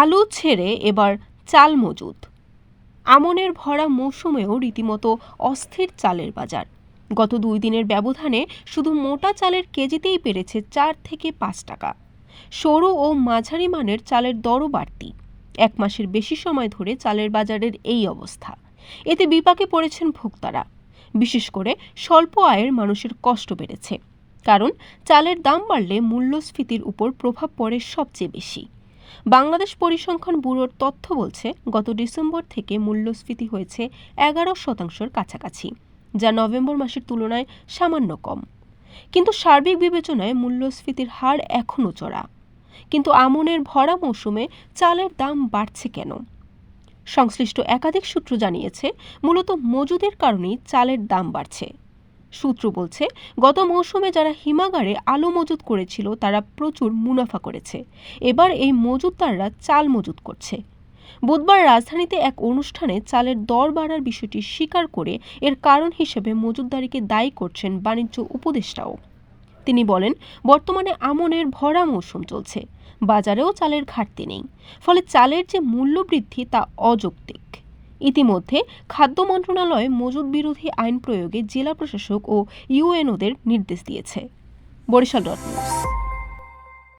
আলু ছেড়ে এবার চাল মজুদ। আমনের ভরা মৌসুমেও রীতিমতো অস্থির চালের বাজার। গত দুই দিনের ব্যবধানে শুধু মোটা চালের কেজিতেই পেরেছে চার থেকে পাঁচ টাকা। সরু ও মাঝারি মানের চালের দরও বাড়তি। এক মাসের বেশি সময় ধরে চালের বাজারের এই অবস্থা। এতে বিপাকে পড়েছেন ভোক্তারা। বিশেষ করে স্বল্প আয়ের মানুষের কষ্ট বেড়েছে। কারণ চালের দাম বাড়লে মূল্যস্ফীতির উপর প্রভাব পড়ে সবচেয়ে বেশি। বাংলাদেশ পরিসংখ্যান ব্যুরোর তথ্য বলছে, গত ডিসেম্বর থেকে মূল্যস্ফীতি হয়েছে এগারো শতাংশের কাছাকাছি, যা নভেম্বর মাসের তুলনায় সামান্য কম। কিন্তু সার্বিক বিবেচনায় মূল্যস্ফীতির হার এখনও চড়া। কিন্তু আমনের ভরা মৌসুমে চালের দাম বাড়ছে কেন? সংশ্লিষ্ট একাধিক সূত্র জানিয়েছে, মূলত মজুদের কারণেই চালের দাম বাড়ছে। সূত্র বলছে, গত মৌসুমে যারা হিমাগারে আলু মজুত করেছিল, তারা প্রচুর মুনাফা করেছে। এবার এই মজুতদাররা চাল মজুত করছে। বুধবার রাজধানীতে এক অনুষ্ঠানে চালের দর বাড়ার বিষয়টি স্বীকার করে এর কারণ হিসেবে মজুতদারিকে দায়ী করছেন বাণিজ্য উপদেষ্টাও। তিনি বলেন, বর্তমানে আমনের ভরা মৌসুম চলছে। বাজারেও চালের ঘাটতি নেই। ফলে চালের যে মূল্য বৃদ্ধি তা অযৌক্তিক। ইতিমধ্যে খাদ্য মন্ত্রণালয় মজুদ বিরোধী আইন প্রয়োগে জেলা প্রশাসক ও ইউএনওদের নির্দেশ দিয়েছে। Barishal dot news.